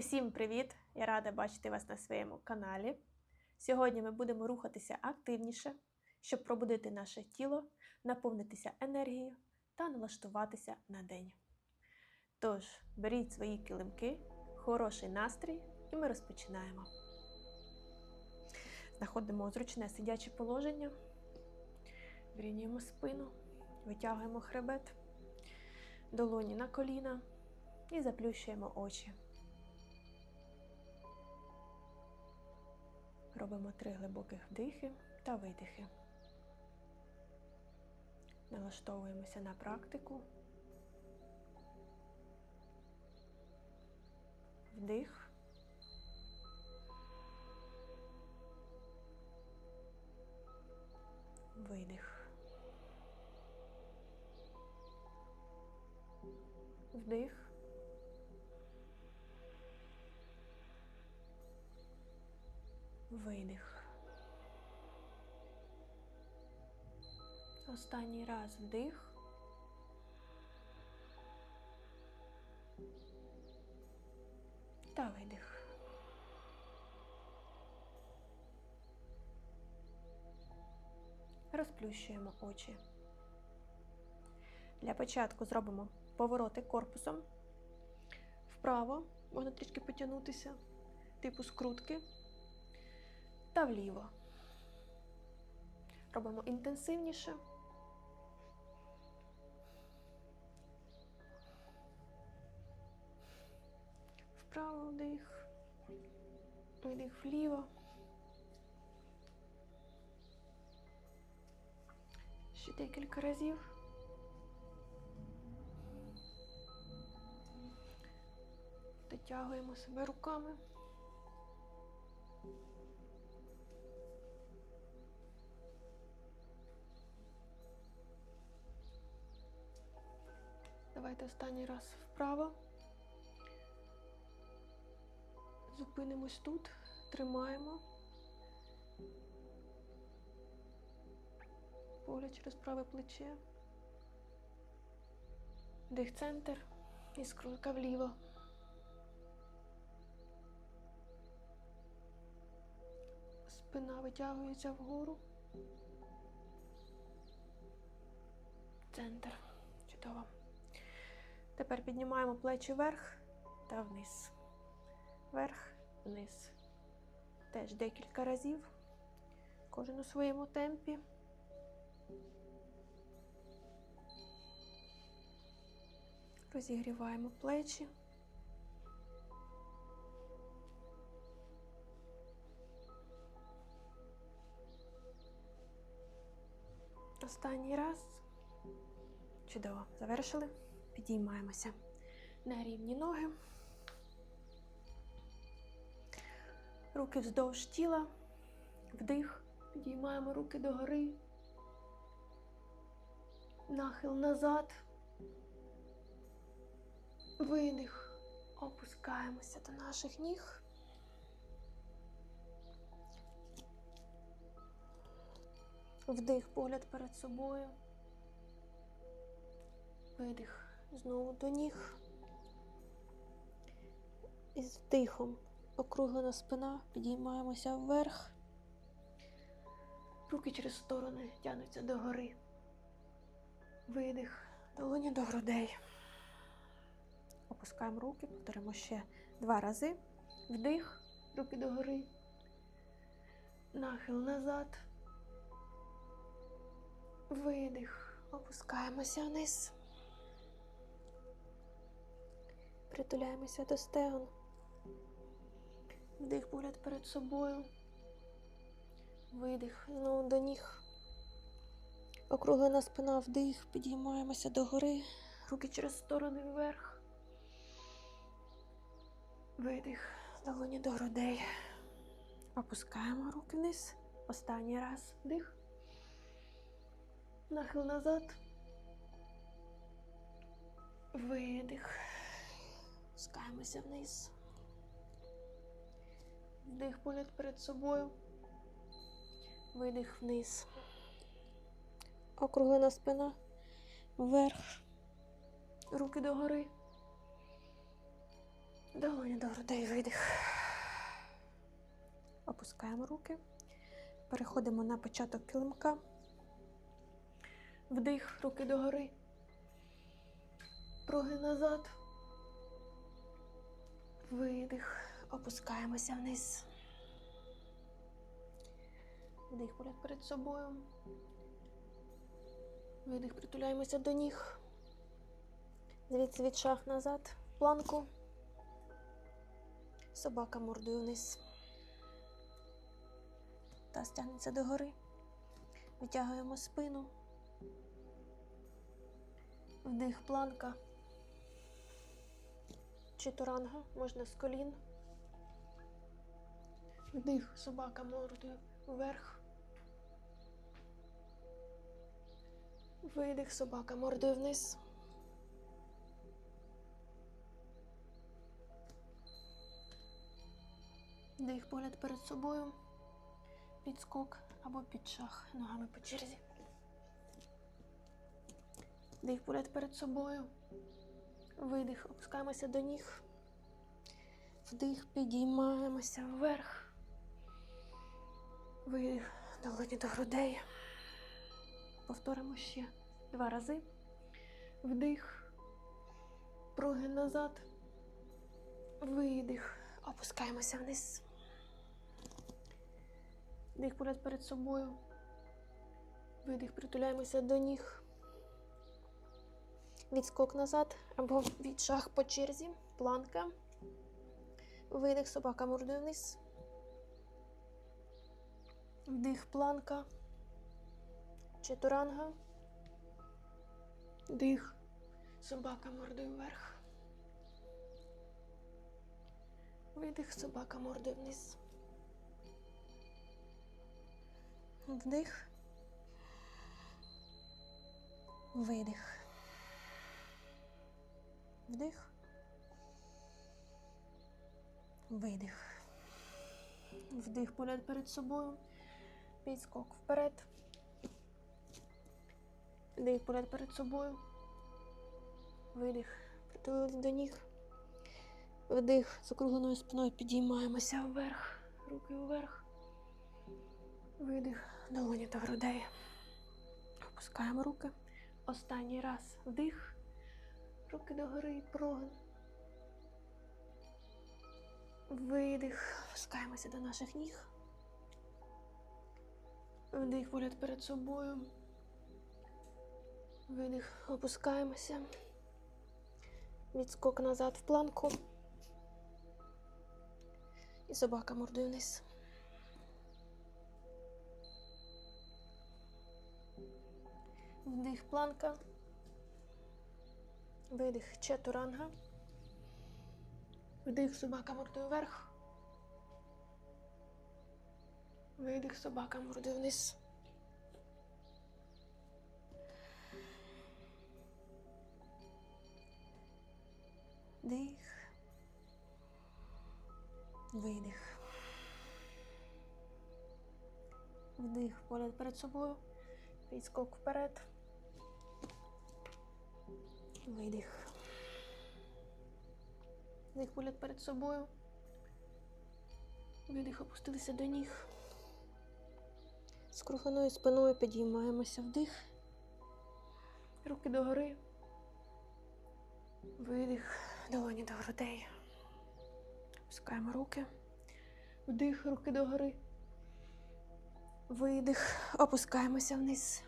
Усім привіт! Я рада бачити вас на своєму каналі. Сьогодні ми будемо рухатися активніше, щоб пробудити наше тіло, наповнитися енергією та налаштуватися на день. Тож, беріть свої килимки, хороший настрій, і ми розпочинаємо. Знаходимо зручне сидяче положення, врівнюємо спину, витягуємо хребет, долоні на коліна і заплющуємо очі. Робимо три глибоких вдихи та видихи. Налаштовуємося на практику. Вдих. Видих. Вдих. Видих. Останній раз вдих. Та видих. Розплющуємо очі. Для початку зробимо повороти корпусом. Вправо можна трішки потягнутися, типу скрутки та вліво. Робимо інтенсивніше. Вправо вдих, видих вліво. Ще декілька разів. Дотягуємо себе руками. Давайте останній раз вправо. Зупинимось тут, тримаємо. Погляд через праве плече. Дих центр і скрутка вліво. Спина витягується вгору. Центр. Чудово. Тепер піднімаємо плечі вверх та вниз. Вверх, вниз. Теж декілька разів. Кожен у своєму темпі. Розігріваємо плечі. Останній раз. Чудово. Завершили. Підіймаємося на рівні ноги. Руки вздовж тіла. Вдих. Підіймаємо руки догори. Нахил назад. Видих. Опускаємося до наших ніг. Вдих, погляд перед собою. Видих знову до ніг. І з вдихом округлена спина, підіймаємося вверх. Руки через сторони тягнуться догори. Видих, долоні до грудей. Опускаємо руки, повторимо ще два рази. Вдих, руки догори. Нахил назад. Видих. Опускаємося вниз. Притуляємося до стегон. Вдих погляд перед собою. Видих знову до ніг. Округлена спина вдих. Підіймаємося догори. Руки через сторони вверх. Видих. Долоні до грудей. Опускаємо руки вниз. Останній раз. Вдих. Нахил назад. Видих. Спускаємося вниз. Вдих погляд перед собою. Видих вниз. Округлена спина. Вверх. Руки догори. Долоня до грудей видих. Опускаємо руки. Переходимо на початок килимка. Вдих, руки догори. Проги назад. Видих. Опускаємося вниз. Вдих погляд перед собою. Видих, притуляємося до ніг. Звідси від шах назад. Планку. Собака мордою вниз. Та стягнеться догори. Витягуємо спину. Вдих планка. Читуранга, можна з колін. Вдих, собака мордою вверх. Видих, собака мордою вниз. Вдих, погляд перед собою. Підскок або підшах ногами по черзі. Вдих, погляд перед собою. Видих, опускаємося до ніг. Вдих, підіймаємося вверх. Видих, долоні до грудей. Повторимо ще два рази. Вдих, прогин назад. Видих. Опускаємося вниз. Вдих погляд перед собою. Видих, притуляємося до ніг. Відскок назад або відшаг по черзі. Планка. Видих, собака мордою вниз. Вдих, планка. Четуранга. Дих. Собака мордою вверх. Видих, собака мордою вниз. Вдих. Видих. Вдих. Видих. Вдих погляд перед собою. Підскок вперед. Вдих погляд перед собою. Видих. Притулились до ніг. Вдих з округленою спиною підіймаємося вверх. Руки вверх. Видих. Долоні до грудей. Опускаємо руки. Останній раз. Вдих. Руки догори і прогин. Видих. Опускаємося до наших ніг. Вдих погляд перед собою. Видих. Опускаємося. Відскок назад в планку. І собака мордою вниз. Вдих планка. Видих четуранга. Вдих собака мордою вверх. Видих собака мордою вниз. Дих. Видих. Вдих, погляд перед собою. Підскок вперед. Видих. Вдих, погляд перед собою. Видих, опустилися до ніг. З круханою спиною підіймаємося вдих. Руки догори. Видих, долоні до грудей. Опускаємо руки. Вдих, руки догори. Видих. Опускаємося вниз.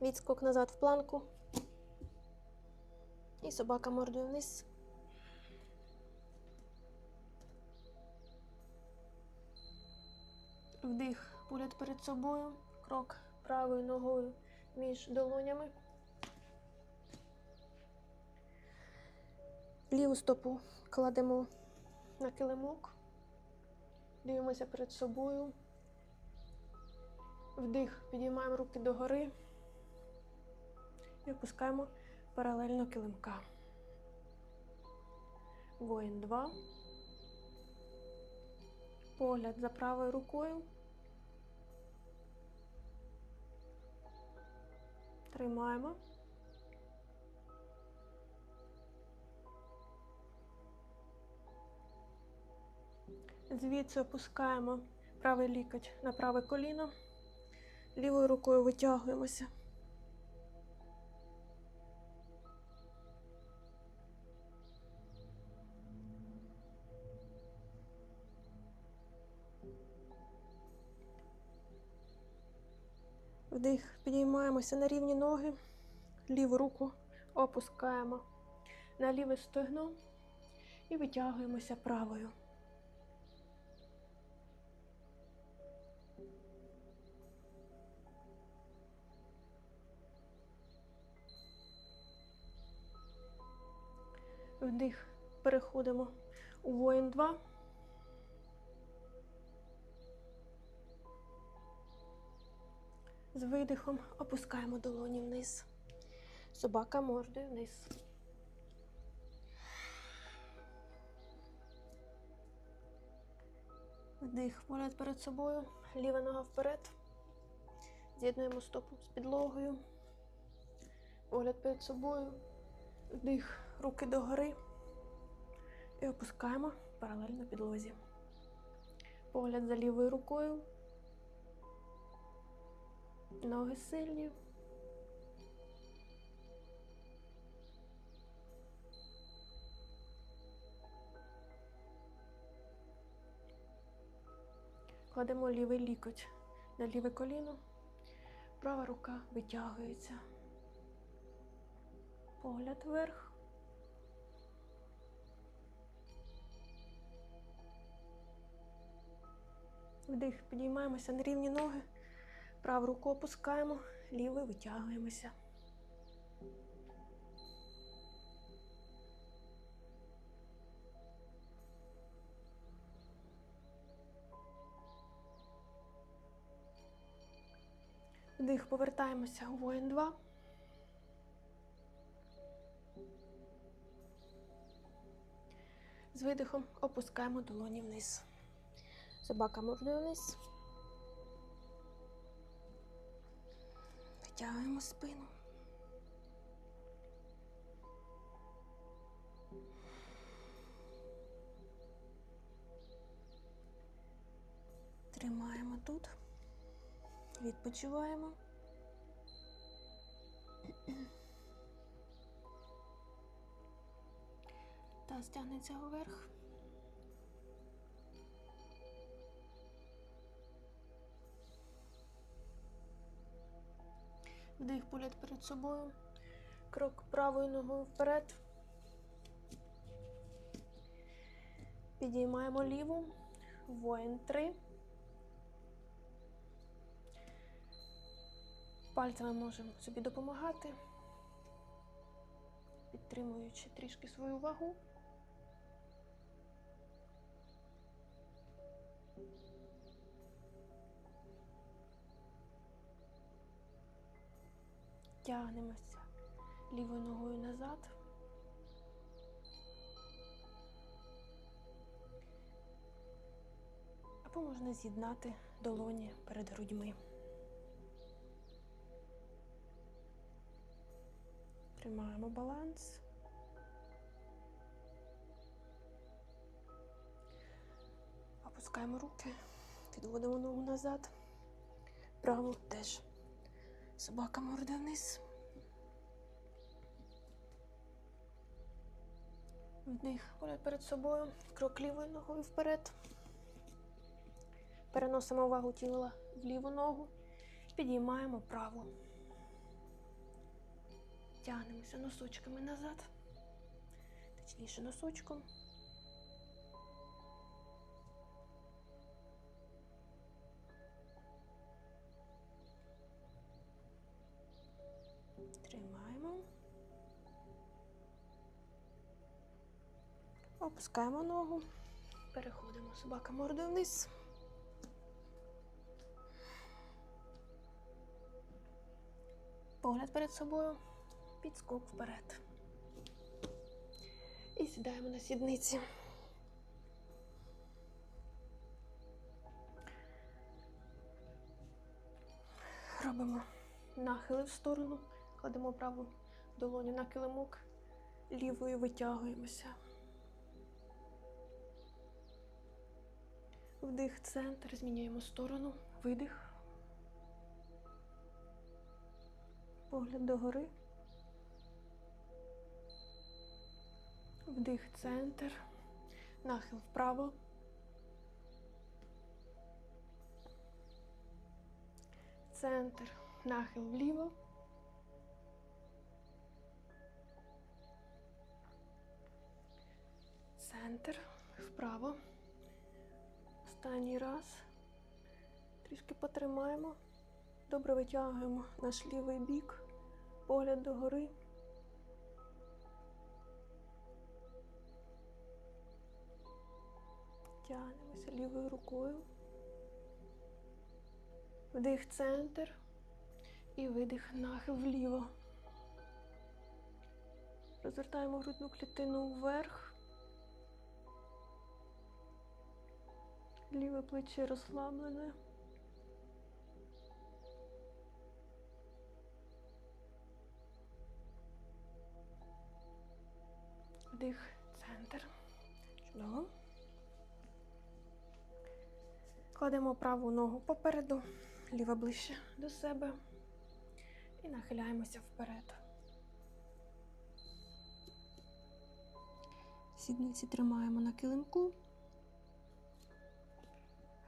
Відскок назад в планку. І собака мордою вниз. Вдих, погляд перед собою. Крок правою ногою між долонями. Ліву стопу кладемо на килимок. Дивимося перед собою. Вдих, підіймаємо руки догори і опускаємо паралельно килимка. Воїн 2. Погляд за правою рукою. Тримаємо. Звідси опускаємо правий лікоть на праве коліно, лівою рукою витягуємося. Вдих, підіймаємося на рівні ноги, ліву руку опускаємо на ліве стегно і витягуємося правою. Вдих, переходимо у воїн 2. З видихом опускаємо долоні вниз. Собака мордою вниз. Вдих, погляд перед собою, ліва нога вперед. З'єднуємо стопу з підлогою. Погляд перед собою. Вдих, руки догори. І опускаємо паралельно підлозі. Погляд за лівою рукою. Ноги сильні. Кладемо лівий лікоть на ліве коліно, права рука витягується. Погляд вверх. Вдих, підіймаємося на рівні ноги, праву руку опускаємо, лівою витягуємося. Вдих, повертаємося у воїн 2. З видихом опускаємо долоні вниз. Собака мордою вниз. Витягуємо спину. Тримаємо тут. Відпочиваємо. Таз тягнеться вверх. Вдих погляд перед собою. Крок правою ногою вперед. Підіймаємо ліву. Воїн 3. Пальцями можемо собі допомагати, підтримуючи трішки свою вагу. Тягнемося лівою ногою назад. Або можна з'єднати долоні перед грудьми. Тримаємо баланс. Опускаємо руки, відводимо ногу назад. Праву теж. Собака морда вниз. Вдих, погляд перед собою, крок лівою ногою вперед. Переносимо вагу тіла в ліву ногу, підіймаємо праву. Тягнемося носочками назад, точніше носочком. Опускаємо ногу. Переходимо собака мордою вниз. Погляд перед собою. Підскок вперед. І сідаємо на сідниці. Робимо нахили в сторону, кладемо праву долоню на килимок, лівою витягуємося. Вдих, центр, зміняємо сторону, видих. Погляд догори. Вдих, центр, нахил вправо. Центр, нахил вліво. Центр, вправо. Останній раз. Трішки потримаємо. Добре витягуємо наш лівий бік, погляд догори. Тягнемося лівою рукою. Вдих центр і видих нахил вліво. Розвертаємо грудну клітину вверх. Ліве плече розслаблене. Вдих, центр. Чудово. Кладемо праву ногу попереду, ліва ближче до себе і нахиляємося вперед. Сідниці тримаємо на килимку.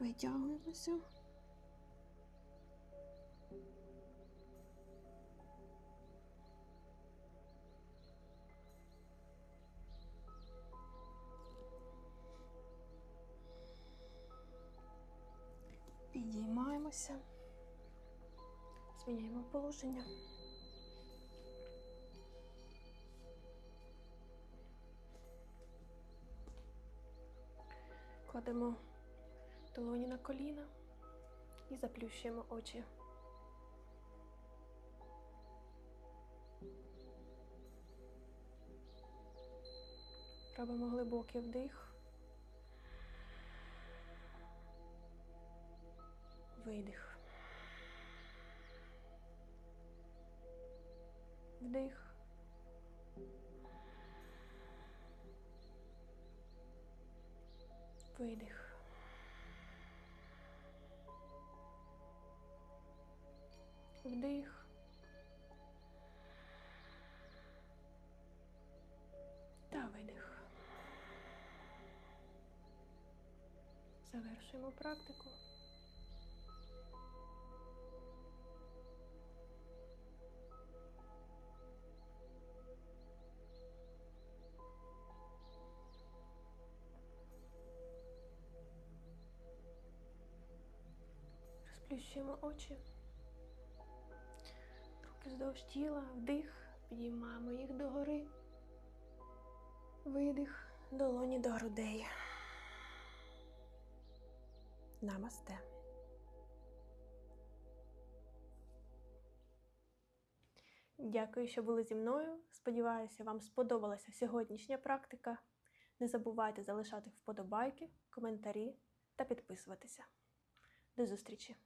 Витягуємося. Підіймаємося. Зміняємо положення. Кладемо долоні на коліна і заплющуємо очі. Робимо глибокий вдих. Видих. Вдих. Видих. Вдих. Та видих. Завершуємо практику. Розплющуємо очі. Вздовж тіла, вдих, підіймаємо їх догори. Видих, долоні до грудей. Намасте. Дякую, що були зі мною. Сподіваюся, вам сподобалася сьогоднішня практика. Не забувайте залишати вподобайки, коментарі та підписуватися. До зустрічі!